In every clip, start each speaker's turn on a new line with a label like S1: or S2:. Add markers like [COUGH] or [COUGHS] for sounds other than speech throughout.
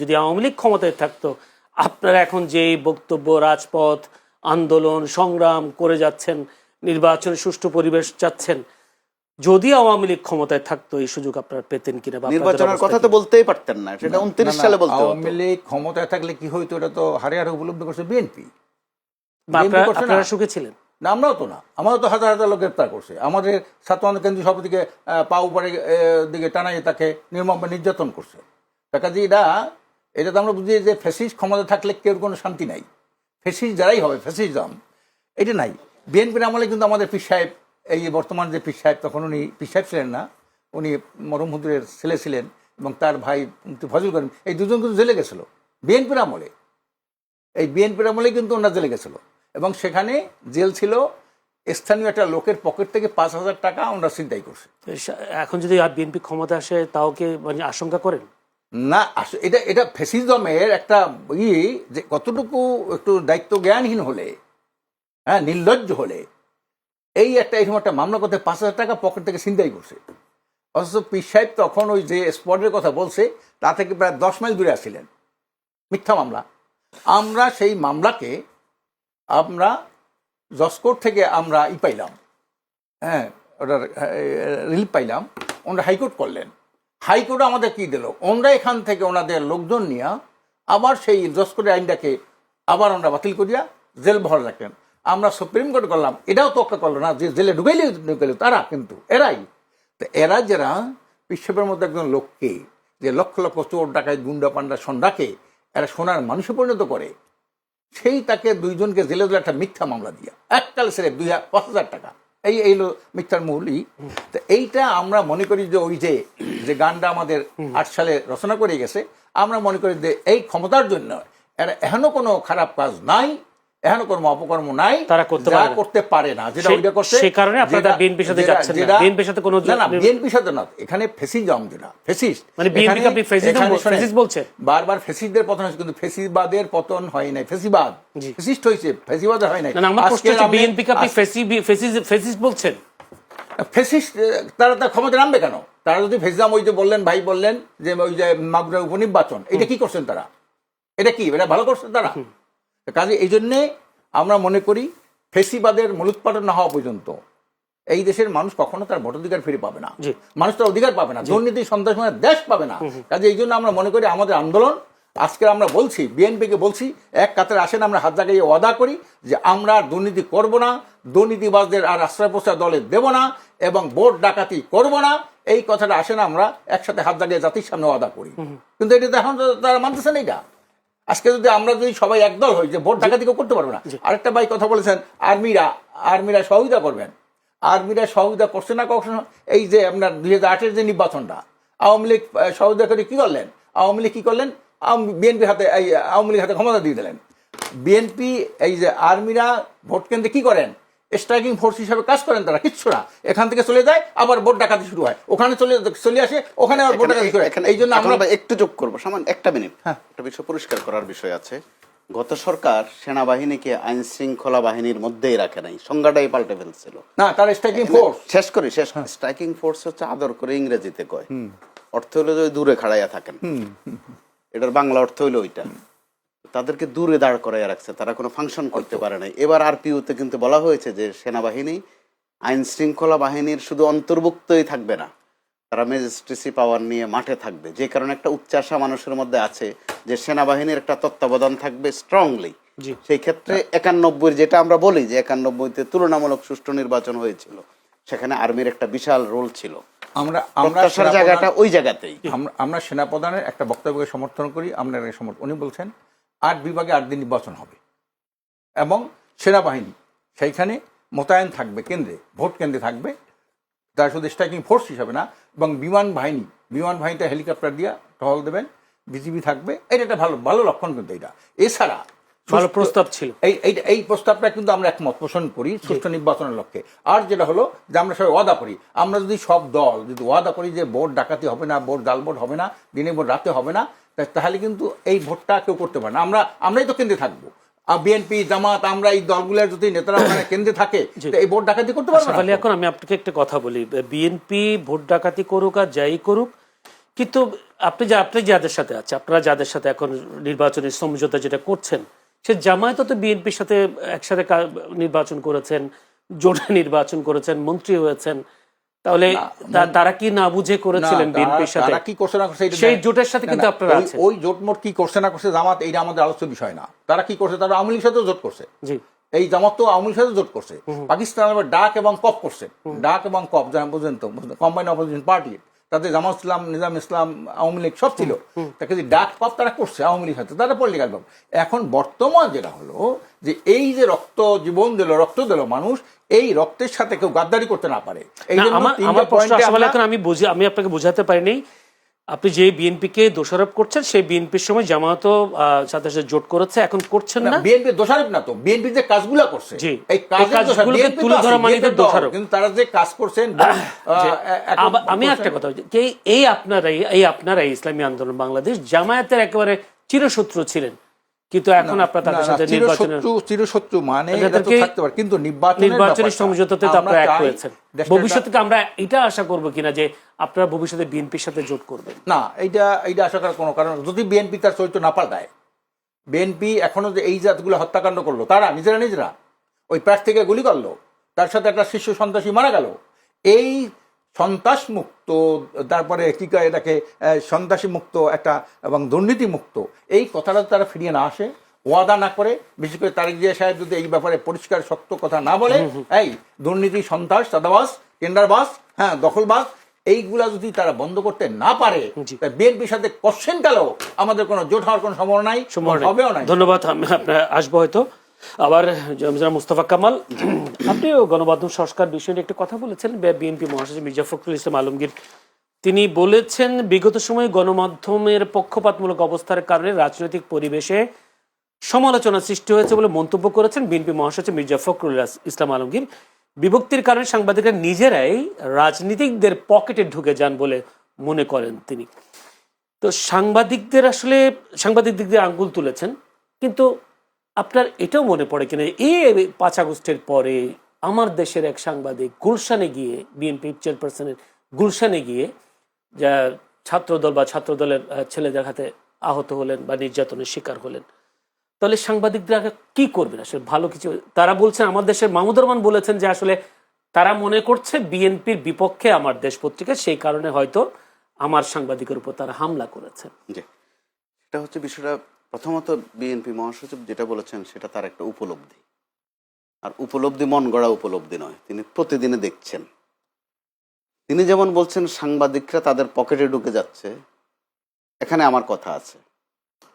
S1: যদি আওয়ামী লীগ ক্ষমতায় থাকতো আপনারা এখন যে বক্তব্য রাজপথ আন্দোলন সংগ্রাম করে যাচ্ছেন নির্বাচন সুষ্ঠু পরিবেশ চাচ্ছেন যদি আওয়ামী লীগ ক্ষমতায় থাকতো এই সুযোগ আপনারা পেতেন কিনা
S2: নির্বাচনের কথা তো বলতেই পারতেন না সেটা উনত্রিশ সালে বলতে
S3: আওয়ামী লীগ ক্ষমতায় থাকলে কি হইতো এটা তো হারে হারে উপলব্ধি করছে বিএনপি।
S1: আপনারা সুখে ছিলেন?
S3: না আমরাও তো না। আমারও তো হাজার হাজার লোক গ্রেপ্তার করছে। আমাদের ছাত্র আন্দোলন কেন্দ্রীয় সভাপতিকে আহ, পা উপরে দিকে টানাই তাকে নির্মম নির্যাতন করছে। কাজে এটা এটা তো আমরা বুঝি যে ফেসিস ক্ষমতা থাকলে কেউ কোনো শান্তি নাই। ফেসিস যারাই হবে ফেসিজম এটা নাই। বিএনপির আমলে কিন্তু আমাদের পীর সাহেব, এই বর্তমান যে পীর সাহেব, তখন উনি পীর সাহেব ছিলেন না, উনি মরম হুজুরের ছেলে ছিলেন এবং তার ভাই ফজল করিম, এই দুজন কিন্তু জেলে গেছিল, বিএনপির আমলে। এই বিএনপির আমলে কিন্তু ওনারা জেলে গেছিল। এবং সেখানে জেল ছিল, স্থানীয় একটা লোকের পকেট থেকে পাঁচ হাজার টাকা ওনারা চিন্তাই করছে।
S1: এখন যদি আর বিএনপি ক্ষমতা আসে, তাও কি মানে আশঙ্কা করেন?
S3: না এটা এটা ফেসিজমের একটা ই যে কতটুকু একটু দায়িত্ব জ্ঞানহীন হলে হ্যাঁ নির্লজ্জ হলে, এই একটা এরকম একটা মামলা করতে পাঁচ হাজার টাকা পকেট থেকে চিন্তাই করছে। অথচ পীর সাহেব তখন ওই যে স্পটের কথা বলছে, তা থেকে প্রায় দশ মাইল দূরে আসছিলেন মিথ্যা মামলা। আমরা সেই মামলাকে আমরা জসকোর্ট থেকে আমরা ই পাইলাম হ্যাঁ ওটার রিলিফ পাইলাম, ওনারা হাইকোর্ট করলেন। হাইকোর্ট আমাদের কি দিল? ওনরা এখান থেকে ওনাদের লোকজন নিয়ে আবার সেই জসকোর্টের আইনটাকে আবার ওনারা বাতিল করিয়া জেল বহাল রাখলেন। আমরা সুপ্রিম কোর্ট করলাম, এটাও তোকা করল না যে জেলে ঢুকাইলে ঢুকাইলে, তারা কিন্তু, এরাই। তো এরা যারা বিশ্বের মধ্যে একজন লোককে, যে লক্ষ লক্ষ চোর ডাকায় গুন্ডা পান্ডা সন্ডাকে এরা সোনার মানুষে পরিণত করে, সেই তাকে দুইজনকে জেলে দিলে একটা মিথ্যা মামলা দিয়া। এককালে ছেড়ে দুই হা- পাঁচ হাজার টাকা। এই এই হলো মিথ্যার মূলই তো এইটা আমরা মনে করি যে ওই যে যে গানটা আমাদের আট সালে রচনা করে গেছে আমরা মনে করি যে এই ক্ষমতার জন্য এরা এখনও কোনো খারাপ কাজ নাই এখনও কোনো অপকর্ম নাই
S1: তারা করতে পারে
S3: করতে পারে না যেটা ওইটা করছে
S1: সে কারণে আপনারা সাথে যাচ্ছেন না। সাথে কোনো
S3: না না বিএনপির সাথে না এখানে ফেসিজম যেটা ফেসিস্ট
S1: মানে কে আপনি ফেসিজম
S3: এখানে
S1: বল-
S3: শোনেন,
S1: ফেসিস্ট বলছেন?
S3: বারবার ফেসিস্টদের পতন হয়েছে কিন্তু ফেসিবাদের পতন হয় নাই ফেসিবাদ। ফেসিস্ট হয়েছে ফেসিবাদ হয় নাই
S1: না আমার প্রশ্ন হচ্ছে বিএনপি আপনি ফেসি ফেসিস- ফেসিস্ট বলছেন
S3: ফেসিস্ট তারা তার ক্ষমতা নামবে কেন? তারা যদি ফেসিজাম ওই যে বললেন ভাই বললেন যে ওই যে মাগুরা উপনির্বাচন এটা কি করছেন তারা? এটা কি এটা ভালো করছেন তারা? কাজে এই জন্যে আমরা মনে করি ফেসিবাদের মূলোৎপাদন না হওয়া পর্যন্ত এই দেশের মানুষ কখনো তার ভোটাধিকার ফিরে পাবে না। মানুষ তার অধিকার পাবে না দুর্নীতি সন্ত্রাস দেশ পাবে না। কাজে এই জন্য আমরা মনে করি আমাদের আন্দোলন আজকে আমরা বলছি বিএনপিকে বলছি এক কাতারে আসেন আমরা হাত জাগাইয়ে ওয়াদা করি যে আমরা দুর্নীতি করব না দুর্নীতিবাজদের আর আশ্রয় প্রশ্রয় দলে দেব না এবং ভোট ডাকাতি করব না। এই কথাটা আসে না আমরা একসাথে হাত দাঁড়িয়ে জাতির সামনে ওয়াদা করি। কিন্তু এটা এখন তারা মানতেছে না এটা আজকে যদি আমরা যদি সবাই একদল হই যে ভোট ডাকাতি কেউ করতে পারবে না। আরেকটা ভাই কথা বলেছেন আর্মিরা আর্মিরা সহযোগিতা করবেন। আর্মিরা সহযোগিতা করছে না কখনো? এই যে আপনার দুই হাজার আটের যে নির্বাচনটা আওয়ামী লীগ সহযোগিতা করে কি করলেন? আওয়ামী লীগ কি করলেন? বিএনপি হাতে এই আওয়ামী লীগ হাতে ক্ষমতা দিয়ে দিলেন। বিএনপি এই যে আর্মিরা ভোট কেন্দ্রে কি করেন? স্ট্রাইকিং ফোর্স হিসাবে কাজ করেন তারা কিচ্ছু না এখান থেকে চলে যায় আবার ভোট ডাকাতি শুরু হয়। ওখানে চলে চলে আসে ওখানে আবার ভোট ডাকাতি শুরু হয়। এই জন্য আমরা
S2: একটু যোগ করব। সামান একটা মিনিট।
S3: হ্যাঁ।
S2: একটা বিষয় পরিষ্কার করার বিষয় আছে। গত সরকার সেনাবাহিনীকে আইন শৃঙ্খলা বাহিনীর মধ্যেই রাখে নাই। সংজ্ঞাটাই পাল্টে ফেলছিল।
S3: না তার স্ট্রাইকিং ফোর্স
S2: শেষ করি শেষ।
S3: হ্যাঁ।
S2: স্ট্রাইকিং ফোর্স হচ্ছে আদর করে ইংরেজিতে কয়। অর্থ হলো যে ওই দূরে খাড়াইয়া থাকেন। এটার বাংলা অর্থ হলো ওইটা। তাদেরকে দূরে দাঁড় করাইয়া রাখছে তারা কোনো ফাংশন করতে পারে নাই। এবার আর পিউতে কিন্তু বলা হয়েছে যে সেনাবাহিনী আইন শৃঙ্খলা বাহিনীর শুধু অন্তর্ভুক্তই থাকবে না তারা ম্যাজিস্ট্রেসি পাওয়ার নিয়ে মাঠে থাকবে। যে কারণে একটা উচ্চাসা মানুষের মধ্যে আছে যে সেনাবাহিনীর একটা তত্ত্বাবধান থাকবে স্ট্রংলি সেই ক্ষেত্রে একানব্বই যেটা আমরা বলি যে একানব্বইতে তুলনামূলক সুষ্ঠু নির্বাচন হয়েছিল সেখানে আর্মির একটা বিশাল রোল ছিল।
S3: আমরা আমরা
S2: জায়গাটা ওই জায়গাতেই।
S3: আমরা সেনাপ্রধানের একটা বক্তব্যকে সমর্থন করি আমরা এর সমর্থন উনি বলছেন আট বিভাগে আট দিন নির্বাচন হবে। এবং সেনাবাহিনী সেইখানে মোতায়েন থাকবে কেন্দ্রে ভোট কেন্দ্রে থাকবে। তার শুধু স্ট্রাইকিং ফোর্স হিসাবে না এবং বিমান বাহিনী বিমান বাহিনীতে হেলিকপ্টার দিয়ে টহল দেবেন বিজিবি থাকবে। এটা একটা ভালো ভালো লক্ষণ কিন্তু এটা। এছাড়া
S1: ভালো প্রস্তাব ছিল।
S3: এই এই এই প্রস্তাবটা কিন্তু আমরা একমত পোষণ করি সুষ্ঠু নির্বাচনের লক্ষ্যে। আর যেটা হলো যে আমরা সবাই ওয়াদা করি আমরা যদি সব দল যদি ওয়াদা করি যে ভোট ডাকাতি হবে না ভোট ভোট হবে না দিনে ভোট রাতে হবে না তাহলে কিন্তু এই ভোটটা কেউ করতে পারে না। আমরা আমরাই তো কেন্দ্রে থাকব। বিএনপি জামাত আমরা এই দলগুলোর যদি নেতারা ওখানে কেন্দ্রে থাকে এই ভোট ডাকাতি করতে পারবে না।
S1: এখন আমি আপনাকে একটা কথা বলি। বিএনপি ভোট ডাকাতি করুক আর যাই করুক কিন্তু আপনি যে আপনি যাদের সাথে আছে আপনারা যাদের সাথে এখন নির্বাচনী সমঝোতা যেটা করছেন সে জামায়াত তো বিএনপির সাথে একসাথে নির্বাচন করেছেন জোটে নির্বাচন করেছেন মন্ত্রী হয়েছেন। তাহলে তারা কি না বুঝে করেছিলেন বিএনপির
S3: তারা-
S1: সাথে?
S3: তারা কি করছে না করছে
S1: সেই জোটের সাথে কিন্তু আপনারা
S3: ওই-
S1: আছেন।
S3: ওই জোট মোট কি করছে না করছে জামাত এইটা আমাদের আলোচ্য বিষয় না। তারা কি করছে? তারা আওয়ামী লীগের সাথেও জোট করছে।
S1: জি।
S3: এই জামাত তো আওয়ামী লীগের সাথে জোট করছে। পাকিস্তান ডাক এবং কপ করছে। ডাক এবং কপ বুঝেন তো কম্বাইন অপোজিশন পার্টি। তাতে জামাত ইসলাম নিজাম ইসলাম আওয়ামী লীগ সব ছিল। তাকে যে ডাক পাপ তারা করছে আওয়ামী লীগ সাথে তারা পলিটিক্যাল পাপ এখন বর্তমান যেটা হলো যে এই যে রক্ত জীবন দিল রক্ত দিল মানুষ এই রক্তের সাথে কেউ গাদ্দারি করতে না পারে। এই
S1: আমার
S3: পয়েন্টে
S1: আমি বুঝি আমি আপনাকে বোঝাতে পারিনি। আপনি যে বিএনপিকে দোষারোপ করছেন সেই বিএনপির সময় জামাত সাথে সাথে জোট করেছে এখন করছেন না
S3: বিএনপি দোষারোপ না তো বিএনপি যে কাজগুলো করছে
S1: জি।
S3: এই
S1: কাজগুলোকে তুলে ধরা মানে দোষারোপ।
S3: কিন্তু তারা যে কাজ করছেন
S1: আমি একটা কথা এই আপনারাই এই আপনারাই ইসলামী আন্দোলন বাংলাদেশ জামায়াতের একেবারে চিরশত্রু ছিলেন কিন্তু এখন আপনারা তাদের সাথে নির্বাচনের
S3: চিরশত্রু মানে এটা তো থাকতে পারে। কিন্তু নির্বাচনের
S1: নির্বাচনী সমঝোতাতে তো আপনারা এক হয়েছেন। ভবিষ্যতে আমরা এটা আশা করব কিনা যে আপনারা ভবিষ্যতে বিএনপির সাথে জোট করবেন।
S3: না এইটা এইটা আশা করার কোনো কারণ যদি বিএনপি তার চরিত্র না পাল্টায় বিএনপি এখনও যে এই জাতগুলো হত্যাকাণ্ড করল তারা নিজেরা নিজেরা ওই প্রার্থীকে গুলি করল তার সাথে একটা শিশু সন্ত্রাসী মারা গেল এই সন্ত্রাস মুক্ত তারপরে কি কয় এটাকে সন্ত্রাসী মুক্ত একটা এবং দুর্নীতি মুক্ত এই কথাটা তারা ফিরিয়ে না আসে। ওয়াদা না করে বিশেষ করে তারিক জিয়া সাহেব যদি এই ব্যাপারে পরিষ্কার সত্য কথা না বলে এই দুর্নীতি সন্ত্রাস চাঁদাবাস টেন্ডারবাস হ্যাঁ দখলবাস এইগুলা যদি তারা বন্ধ করতে না পারে। বিএনপির সাথে কোশ্চেন কালেও আমাদের কোনো জোট হওয়ার কোনো সম্ভাবনা নাই হবেও নাই।
S1: ধন্যবাদ আমি আসব হয়তো। আবার জনাব মুস্তফা কামাল, আপনিও গণমাধ্যম সংস্কার বিষয়ে নিয়ে একটা কথা বলেছেন। বিএনপি মহাসচিব মির্জা ফখরুল ইসলাম আলমগীর, তিনি বলেছেন, বিগত সময়ে গণমাধ্যমের পক্ষপাতমূলক অবস্থার কারণে রাজনৈতিক পরিবেশে সমালোচনা সৃষ্টি হয়েছে বলে মন্তব্য করেছেন বিএনপি মহাসচিব মির্জা ফখরুল ইসলাম আলমগীর। বিভক্তির কারণে সাংবাদিকরা নিজেরাই রাজনীতিকদের পকেটে ঢুকে যান বলে মনে করেন তিনি। তো সাংবাদিকদের আসলে সাংবাদিক দিক দিয়ে আঙ্গুল তুলেছেন, কিন্তু আপনার এটাও মনে পড়ে কিনা? এই পাঁচ আগস্টের পরে আমার দেশের এক সাংবাদিক গুলশানে গিয়ে বিএনপি চেয়ারপারসনের গুলশানে গিয়ে যা ছাত্রদল বা ছাত্রদলের আহ, ছেলেদের হাতে আহত হলেন বা নির্যাতনের শিকার হলেন। তাহলে সাংবাদিকরা কি করবেন? আসলে ভালো কিছু তারা বলছেন আমার দেশের মাহমুদুর রহমান বলেছেন যে আসলে তারা মনে করছে বিএনপির বিপক্ষে আমার দেশ পত্রিকা সেই কারণে হয়তো আমার সাংবাদিকের উপর তারা হামলা করেছেন
S2: জি। এটা হচ্ছে বিষয়টা প্রথমত বিএনপি মহাসচিব যেটা বলেছেন সেটা তার একটা উপলব্ধি। আর উপলব্ধি মন গড়া উপলব্ধি নয় তিনি প্রতিদিনে দেখছেন। তিনি যেমন বলছেন সাংবাদিকরা তাদের পকেটে ঢুকে যাচ্ছে এখানে আমার কথা আছে।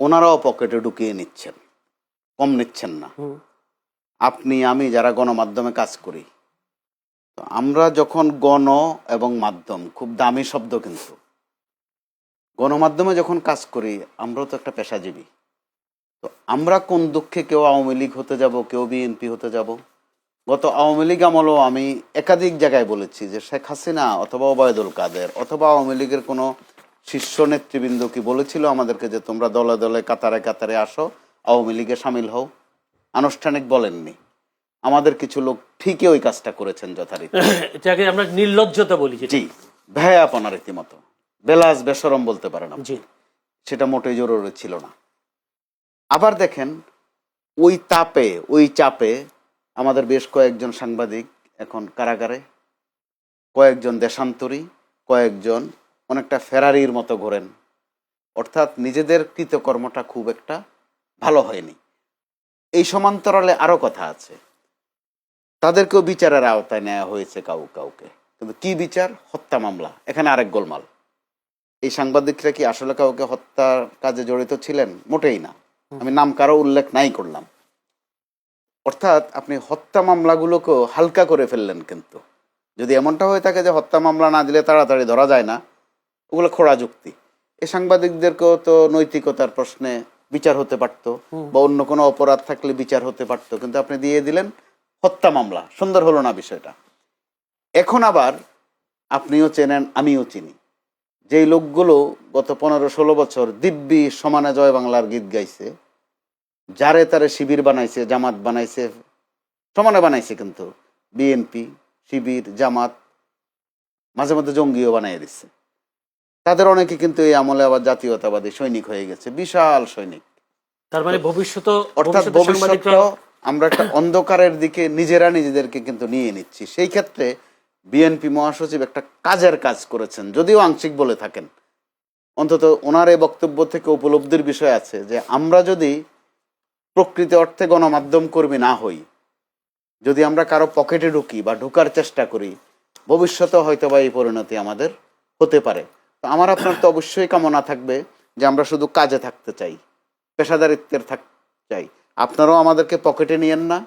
S2: ওনারাও পকেটে ঢুকিয়ে নিচ্ছেন কম নিচ্ছেন না। আপনি আমি যারা গণমাধ্যমে কাজ করি তো আমরা যখন গণ এবং মাধ্যম খুব দামি শব্দ কিন্তু। গণমাধ্যমে যখন কাজ করি আমরাও তো একটা পেশাজীবী। তো আমরা কোন দুঃখে কেউ আওয়ামী লীগ হতে যাব কেউ বিএনপি হতে যাব? গত আওয়ামী লীগ আমলও আমি একাধিক জায়গায় বলেছি যে শেখ হাসিনা অথবা ওবায়দুল কাদের অথবা আওয়ামী লীগের কোনো শীর্ষ নেতৃবৃন্দ কি বলেছিল আমাদেরকে যে তোমরা দলে দলে কাতারে কাতারে আসো আওয়ামী লীগে সামিল হও? আনুষ্ঠানিক বলেননি। আমাদের কিছু লোক ঠিকই ওই কাজটা করেছেন যথারীতি। [COUGHS]
S1: এটাকে আমরা নির্লজ্জতা বলি।
S2: জি ভ্যায়াপনা রীতিমতো। বেলাস বেসরম বলতে পারেন।
S1: জি।
S2: সেটা মোটেই জরুরি ছিল না। আবার দেখেন, ওই তাপে, ওই চাপে আমাদের বেশ কয়েকজন সাংবাদিক এখন কারাগারে, কয়েকজন দেশান্তরী, কয়েকজন অনেকটা ফেরারির মতো ঘোরেন। অর্থাৎ নিজেদের কৃতকর্মটা খুব একটা ভালো হয়নি। এই সমান্তরালে আরও কথা আছে। তাদেরকেও বিচারের আওতায় নেওয়া হয়েছে কাউ কাউকে। কিন্তু কি বিচার? হত্যা মামলা। এখানে আরেক গোলমাল। এই সাংবাদিকরা কি আসলে কাউকে হত্যার কাজে জড়িত ছিলেন? মোটেই না। আমি নাম কারও উল্লেখ নাই করলাম। অর্থাৎ আপনি হত্যা মামলাগুলোকেও হালকা করে ফেললেন কিন্তু। যদি এমনটা হয়ে থাকে যে হত্যা মামলা না দিলে তাড়াতাড়ি ধরা যায় না ওগুলো খোড়া যুক্তি। এই সাংবাদিকদেরকেও তো নৈতিকতার প্রশ্নে বিচার হতে পারতো বা অন্য কোনো অপরাধ থাকলে বিচার হতে পারতো কিন্তু আপনি দিয়ে দিলেন হত্যা মামলা। সুন্দর হলো না বিষয়টা। এখন আবার আপনিও চেনেন আমিও চিনি। যেই লোকগুলো গত পনেরো ষোলো বছর দিব্যি সমানে জয় বাংলার গীত গাইছে যারে তারে শিবির বানাইছে জামাত বানাইছে সমানে বানাইছে কিন্তু বিএনপি শিবির জামাত মাঝে মধ্যে জঙ্গিও বানাই দিচ্ছে তাদের অনেকে কিন্তু এই আমলে আবার জাতীয়তাবাদী সৈনিক হয়ে গেছে বিশাল সৈনিক।
S1: তার মানে ভবিষ্যৎ
S2: অর্থাৎ ভবিষ্যৎটাও আমরা একটা অন্ধকারের দিকে নিজেরা নিজেদেরকে কিন্তু নিয়ে নিচ্ছি। সেই ক্ষেত্রে বিএনপি মহাসচিব একটা কাজের কাজ করেছেন, যদিও আংশিক বলে থাকেন। অন্তত ওনার এই বক্তব্য থেকে উপলব্ধির বিষয় আছে যে, আমরা যদি প্রকৃত অর্থে গণমাধ্যম কর্মী না হই, যদি আমরা কারও পকেটে ঢুকি বা ঢুকার চেষ্টা করি ভবিষ্যতে হয়তো বা এই পরিণতি আমাদের হতে পারে। তো আমার আপনার তো অবশ্যই কামনা থাকবে যে, আমরা শুধু কাজে থাকতে চাই, পেশাদারিত্বের থাক, চাই। আপনারাও আমাদেরকে পকেটে নিয়েন না,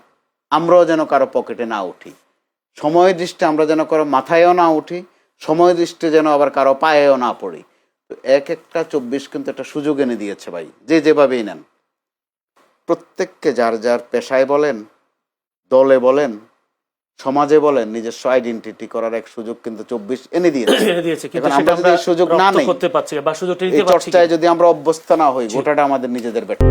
S2: আমরাও যেন কারও পকেটে না উঠি। সময় দৃষ্টি আমরা যেন কারও মাথায়ও না উঠি সময় দৃষ্টি যেন আবার কারও পায়েও না পড়ি। তো এক একটা চব্বিশ কিন্তু একটা সুযোগ এনে দিয়েছে ভাই যে যেভাবেই নেন। প্রত্যেককে যার যার পেশায় বলেন দলে বলেন সমাজে বলেন নিজস্ব আইডেন্টিটি করার এক সুযোগ কিন্তু চব্বিশ এনে দিয়েছে। [COUGHS] আমরা যদি সুযোগ না নেই। চর্চায় যদি আমরা অভ্যস্ত না হই গোটাটা আমাদের নিজেদের বেটার।